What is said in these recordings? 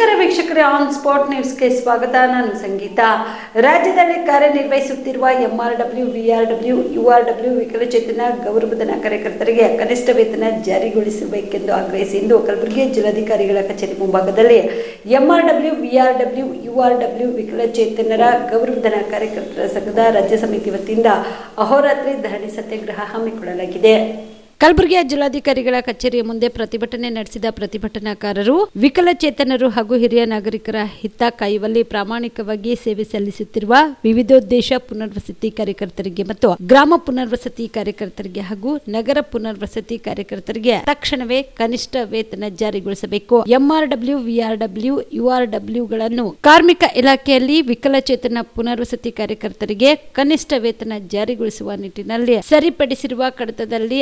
ನಮಸ್ಕಾರ ವೀಕ್ಷಕರೇ, on spot ನ್ಯೂಸ್ಗೆ ಸ್ವಾಗತ. ನಾನು ಸಂಗೀತ. ರಾಜ್ಯದಲ್ಲಿ ಕಾರ್ಯನಿರ್ವಹಿಸುತ್ತಿರುವ M R W V R W U R W ವಿಕಲಚೇತನ, ಗೌರವಧನ ಕಾರ್ಯಕರ್ತರಿಗೆ ಕನಿಷ್ಠ ವೇತನ ಜಾರಿಗೊಳಿಸಬೇಕೆಂದು ಆಗ್ರಹಿಸಿ ಇಂದು ಕಲಬುರಗಿ ಜಿಲ್ಲಾಧಿಕಾರಿಗಳ ಕಚೇರಿ ಮುಂಭಾಗದಲ್ಲಿ M R W V R W U R W ವಿಕಲಚೇತನರ ಗೌರವಧನ ಕಾರ್ಯಕರ್ತರ ಸಂಘದ ರಾಜ್ಯ ಸಮಿತಿ ವತಿಯಿಂದ ಅಹೋರಾತ್ರಿ ಧರಣಿ ಸತ್ಯಾಗ್ರಹ ಹಮ್ಮಿಕೊಳ್ಳಲಾಗಿದೆ. ಕಲಬುರಗಿಯ ಜಿಲ್ಲಾಧಿಕಾರಿಗಳ ಕಚೇರಿಯ ಮುಂದೆ ಪ್ರತಿಭಟನೆ ನಡೆಸಿದ ಪ್ರತಿಭಟನಾಕಾರರು ವಿಕಲಚೇತನರು ಹಾಗೂ ಹಿರಿಯ ನಾಗರಿಕರ ಹಿತ ಕಾಯುವಲ್ಲಿ ಪ್ರಾಮಾಣಿಕವಾಗಿ ಸೇವೆ ಸಲ್ಲಿಸುತ್ತಿರುವ ವಿವಿಧೋದ್ದೇಶ ಪುನರ್ವಸತಿ ಕಾರ್ಯಕರ್ತರಿಗೆ ಮತ್ತು ಗ್ರಾಮ ಪುನರ್ವಸತಿ ಕಾರ್ಯಕರ್ತರಿಗೆ ಹಾಗೂ ನಗರ ಪುನರ್ವಸತಿ ಕಾರ್ಯಕರ್ತರಿಗೆ ತಕ್ಷಣವೇ ಕನಿಷ್ಠ ವೇತನ ಜಾರಿಗೊಳಿಸಬೇಕು. ಎಂಆರ್ಡಬ್ಲ್ಯೂ, ವಿಆರ್ಡಬ್ಲ್ಯೂ, ಯುಆರ್ಡಬ್ಲ್ಯೂಗಳನ್ನು ಕಾರ್ಮಿಕ ಇಲಾಖೆಯಲ್ಲಿ ವಿಕಲಚೇತನ ಪುನರ್ವಸತಿ ಕಾರ್ಯಕರ್ತರಿಗೆ ಕನಿಷ್ಠ ವೇತನ ಜಾರಿಗೊಳಿಸುವ ನಿಟ್ಟಿನಲ್ಲಿ ಸರಿಪಡಿಸಿರುವ ಕಡತದಲ್ಲಿ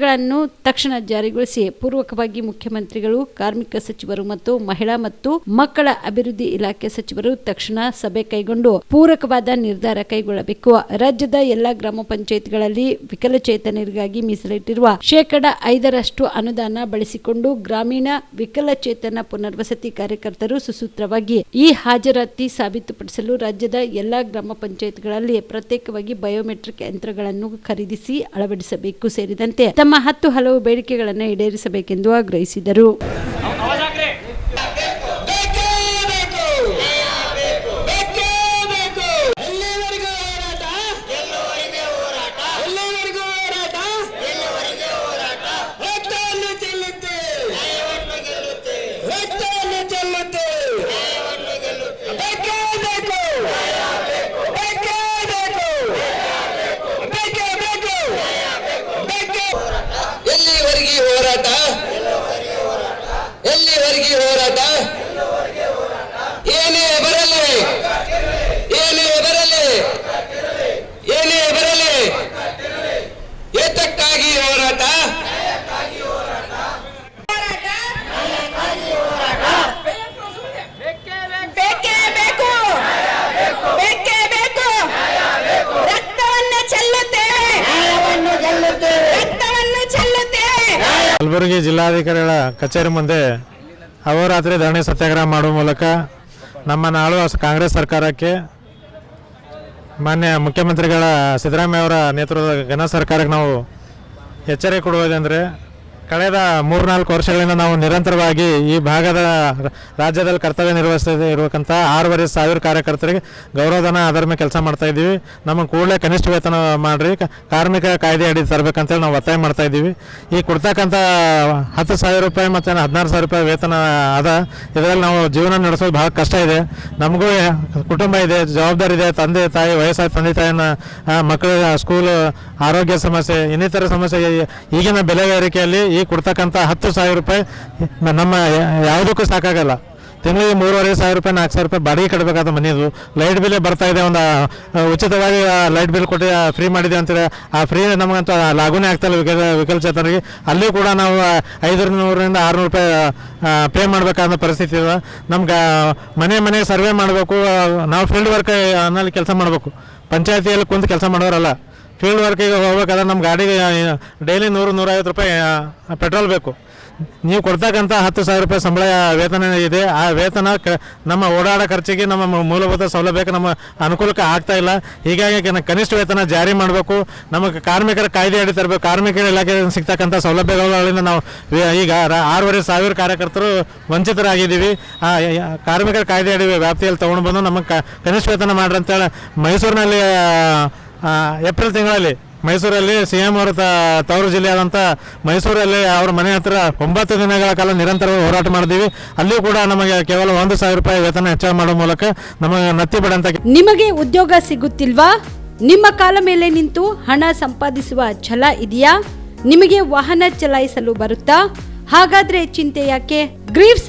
ಅಂಶಗಳನ್ನು ತಕ್ಷಣ ಜಾರಿಗೊಳಿಸಿ. ಪೂರ್ವಕವಾಗಿ ಮುಖ್ಯಮಂತ್ರಿಗಳು, ಕಾರ್ಮಿಕ ಸಚಿವರು ಮತ್ತು ಮಹಿಳಾ ಮತ್ತು ಮಕ್ಕಳ ಅಭಿವೃದ್ಧಿ ಇಲಾಖೆ ಸಚಿವರು ತಕ್ಷಣ ಸಭೆ ಕೈಗೊಂಡು ಪೂರಕವಾದ ನಿರ್ಧಾರ ಕೈಗೊಳ್ಳಬೇಕು. ರಾಜ್ಯದ ಎಲ್ಲಾ ಗ್ರಾಮ ಪಂಚಾಯತ್ಗಳಲ್ಲಿ ವಿಕಲಚೇತನರಿಗಾಗಿ ಮೀಸಲಿಟ್ಟಿರುವ ಶೇಕಡ ಐದರಷ್ಟು ಅನುದಾನ ಬಳಸಿಕೊಂಡು ಗ್ರಾಮೀಣ ವಿಕಲಚೇತನ ಪುನರ್ವಸತಿ ಕಾರ್ಯಕರ್ತರು ಸುಸೂತ್ರವಾಗಿ ಈ ಹಾಜರಾತಿ ಸಾಬೀತುಪಡಿಸಲು ರಾಜ್ಯದ ಎಲ್ಲಾ ಗ್ರಾಮ ಪಂಚಾಯತ್ಗಳಲ್ಲಿ ಪ್ರತ್ಯೇಕವಾಗಿ ಬಯೋಮೆಟ್ರಿಕ್ ಯಂತ್ರಗಳನ್ನು ಖರೀದಿಸಿ ಅಳವಡಿಸಬೇಕು. ಸೇರಿದಂತೆ ತಮ್ಮ ಹತ್ತು ಹಲವು ಬೇಡಿಕೆಗಳನ್ನು ಈಡೇರಿಸಬೇಕೆಂದು ಆಗ್ರಹಿಸಿದರು ಬೇಕೇ ಬೇಕು ಬೇಕೇ ಬೇಕು ಎಲ್ಲಿವರೆಗೂ ಹೋರಾಟ ಎಲ್ಲಿವರೆಗೂ ಹೋರಾಟ ರಕ್ತವನ್ನು ಚೆಲ್ಲುತ್ತೆ ರಕ್ತವನ್ನು ಚೆಲ್ಲುತ್ತೆ ಬೇಕೇ ಬೇಕು ಬೇಕೇ ಬೇಕು ಬೇಕೇ ಬೇಕು ಬೇಕೇ ಎಲ್ಲಿವರೆಗೆ ಹೋರಾಟ ಎಲ್ಲಿವರೆಗೆ ಹೋರಾಟ? ಏನೇ ಬರಲಿ? ಏನೇ ಬರಲಿ? ಏನೇ ಬರಲಿ? ಏತಕ್ಕಾಗಿ ಹೋರಾಟ? ಬೇಕೇ ಬೇಕು. ಬೇಕೇ ಬೇಕು. ರಕ್ತವನ್ನು ಚೆಲ್ಲುತ್ತೇವೆ ರಕ್ತವನ್ನು ಚೆಲ್ಲುತ್ತೇವೆ ಕಲಬುರಗಿ ಜಿಲ್ಲಾಧಿಕಾರಿಗಳ ಕಚೇರಿ ಮುಂದೆ ಅಹೋರಾತ್ರಿ ಧರಣಿ ಸತ್ಯಾಗ್ರಹ ಮಾಡುವ ಮೂಲಕ ನಮ್ಮ ನಾಳು ಕಾಂಗ್ರೆಸ್ ಸರ್ಕಾರಕ್ಕೆ ಮಾನ್ಯ ಮುಖ್ಯಮಂತ್ರಿಗಳ ಸಿದ್ದರಾಮಯ್ಯ ಅವರ ನೇತೃತ್ವದ ಘನ ಸರ್ಕಾರಕ್ಕೆ ನಾವು ಎಚ್ಚರಿಕೆ ಕೊಡುವುದೆಂದರೆ ಕಳೆದ ಮೂರ್ನಾಲ್ಕು ವರ್ಷಗಳಿಂದ ನಾವು ನಿರಂತರವಾಗಿ ಈ ಭಾಗದ ರಾಜ್ಯದಲ್ಲಿ ಕರ್ತವ್ಯ ನಿರ್ವಹಿಸ್ತಾ ಇರುವಂತಹ ಆರೂವರೆ ಸಾವಿರ ಕಾರ್ಯಕರ್ತರಿಗೆ ಗೌರವಧನ ಅದರ ಮೇಲೆ ಕೆಲಸ ಮಾಡ್ತಾ ಇದ್ದೀವಿ. ನಮ್ಮ ಕೂಡಲೇ ಕನಿಷ್ಠ ವೇತನ ಮಾಡಿರಿ. ಕಾರ್ಮಿಕ ಕಾಯ್ದೆ ಅಡಿ ತರಬೇಕಂತೇಳಿ ನಾವು ಒತ್ತಾಯ ಮಾಡ್ತಾ ಇದ್ದೀವಿ. ಈ ಕೊಡ್ತಕ್ಕಂಥ ಹತ್ತು ಸಾವಿರ ರೂಪಾಯಿ ಮತ್ತು ಹದಿನಾರು ಸಾವಿರ ರೂಪಾಯಿ ವೇತನ ಅದ. ಇದರಲ್ಲಿ ನಾವು ಜೀವನ ನಡೆಸೋದು ಭಾಳ ಕಷ್ಟ ಇದೆ. ನಮಗೂ ಕುಟುಂಬ ಇದೆ, ಜವಾಬ್ದಾರಿ ಇದೆ, ತಂದೆ, ತಾಯಿ, ವಯಸ್ಸಾದ ತಂದೆ ತಾಯಿನ ಮಕ್ಕಳ, ಸ್ಕೂಲ್, ಆರೋಗ್ಯ ಸಮಸ್ಯೆ, ಇನ್ನಿತರ ಸಮಸ್ಯೆ ಈ- ಈಗಿನ ಬೆಲೆ ಏರಿಕೆಯಲ್ಲಿ ಈ ಕೊಡ್ತಕ್ಕಂಥ ಹತ್ತು ಸಾವಿರ ರೂಪಾಯಿ ನಮ್ಮ ಯಾವುದಕ್ಕೂ ಸಾಕಾಗಲ್ಲ. ತಿಂಗಳಿಗೆ ಮೂರುವರೆ ಸಾವಿರ ರೂಪಾಯಿ, ನಾಲ್ಕು ಸಾವಿರ ರೂಪಾಯಿ ಬಾಡಿಗೆ ಕಟ್ಟಬೇಕಾದ ಮನೆಯದು. ಲೈಟ್ ಬಿಲ್ಲೇ ಬರ್ತಾ ಇದೆ, ಒಂದು ಉಚಿತವಾಗಿ ಲೈಟ್ ಬಿಲ್ ಕೊಟ್ಟು ಫ್ರೀ ಮಾಡಿದೆ ಅಂತೇಳಿ ಆ ಫ್ರೀ ನಮಗಂತ ಲಾಗುನೇ ಆಗ್ತಾಯಿಲ್ಲ ವಿಕಲ ವಿಕಲಚೇತನರಿಗೆ ಅಲ್ಲಿ ಕೂಡ ನಾವು ಐದು ನೂರರಿಂದ ಆರುನೂರು ರೂಪಾಯಿ ಪೇ ಮಾಡಬೇಕಾದ ಪರಿಸ್ಥಿತಿ ಇದೆ. ನಮ್ಗೆ ಮನೆ ಮನೆ ಸರ್ವೆ ಮಾಡಬೇಕು. ನಾವು ಫೀಲ್ಡ್ ವರ್ಕ್ ಅನ್ನಲ್ಲಿ ಕೆಲಸ ಮಾಡಬೇಕು. ಪಂಚಾಯತಿಯಲ್ಲಿ ಕುಂತು ಕೆಲಸ ಮಾಡೋರಲ್ಲ. ಫೀಲ್ಡ್ ವರ್ಕಿಗೆ ಹೋಗ್ಬೇಕಾದ್ರೆ ನಮ್ಮ ಗಾಡಿಗೆ ಡೈಲಿ ನೂರು, ನೂರೈವತ್ತು ರೂಪಾಯಿ ಪೆಟ್ರೋಲ್ ಬೇಕು. ನೀವು ಕೊಡ್ತಕ್ಕಂಥ ಹತ್ತು ಸಾವಿರ ರೂಪಾಯಿ ಸಂಬಳ ವೇತನ ಇದೆ. ಆ ವೇತನ ಕ, ನಮ್ಮ ಓಡಾಡೋ ಖರ್ಚಿಗೆ ನಮ್ಮ ಮೂಲಭೂತ ಸೌಲಭ್ಯಕ್ಕೆ ನಮ್ಮ ಅನುಕೂಲಕ್ಕೆ ಆಗ್ತಾ ಇಲ್ಲ. ಹೀಗಾಗಿ ಕನಿಷ್ಠ ವೇತನ ಜಾರಿ ಮಾಡಬೇಕು. ನಮಗೆ ಕಾರ್ಮಿಕರ ಕಾಯ್ದೆ ಅಡಿ ತರಬೇಕು. ಕಾರ್ಮಿಕರ ಇಲಾಖೆ ಸಿಗ್ತಕ್ಕಂಥ ಸೌಲಭ್ಯಗಳಿಂದ ನಾವು ಈಗ ಆರೂವರೆ ಸಾವಿರ ಕಾರ್ಯಕರ್ತರು ವಂಚಿತರಾಗಿದ್ದೀವಿ. ಕಾರ್ಮಿಕರ ಕಾಯ್ದೆ ಅಡಿ ವ್ಯಾಪ್ತಿಯಲ್ಲಿ ತೊಗೊಂಡು ಬಂದು ನಮಗೆ ಕನಿಷ್ಠ ವೇತನ ಮಾಡ್ರಿ ಅಂತೇಳಿ ಮೈಸೂರಿನಲ್ಲಿ ಏಪ್ರಿಲ್ ತಿಂಗಳಲ್ಲಿ ಮೈಸೂರಲ್ಲಿ ಸಿ ಎಂ ಅವರ ತವರು ಜಿಲ್ಲೆಯಾದಂಥ ಮೈಸೂರಲ್ಲಿ ಅವರ ಮನೆ ಹತ್ರ ಒಂಬತ್ತು ದಿನಗಳ ಕಾಲ ನಿರಂತರವಾಗಿ ಹೋರಾಟ ಮಾಡಿದ್ದೀವಿ. ಅಲ್ಲಿಯೂ ಕೂಡ ನಮಗೆ ಕೇವಲ ಒಂದು ಸಾವಿರ ರೂಪಾಯಿ ವೇತನ ಹೆಚ್ಚಳ ಮಾಡುವ ಮೂಲಕ ನಮಗೆ ನತ್ತಿ ಬಿಡಂತ ನಿಮಗೆ ಉದ್ಯೋಗ ಸಿಗುತ್ತಿಲ್ವಾ? ನಿಮ್ಮ ಕಾಲ ಮೇಲೆ ನಿಂತು ಹಣ ಸಂಪಾದಿಸುವ ಛಲ ಇದೆಯಾ? ನಿಮಗೆ ವಾಹನ ಚಲಾಯಿಸಲು ಬರುತ್ತಾ? ಹಾಗಾದ್ರೆ ಚಿಂತೆ ಯಾಕೆ? ಗ್ರೀವ್ಸ್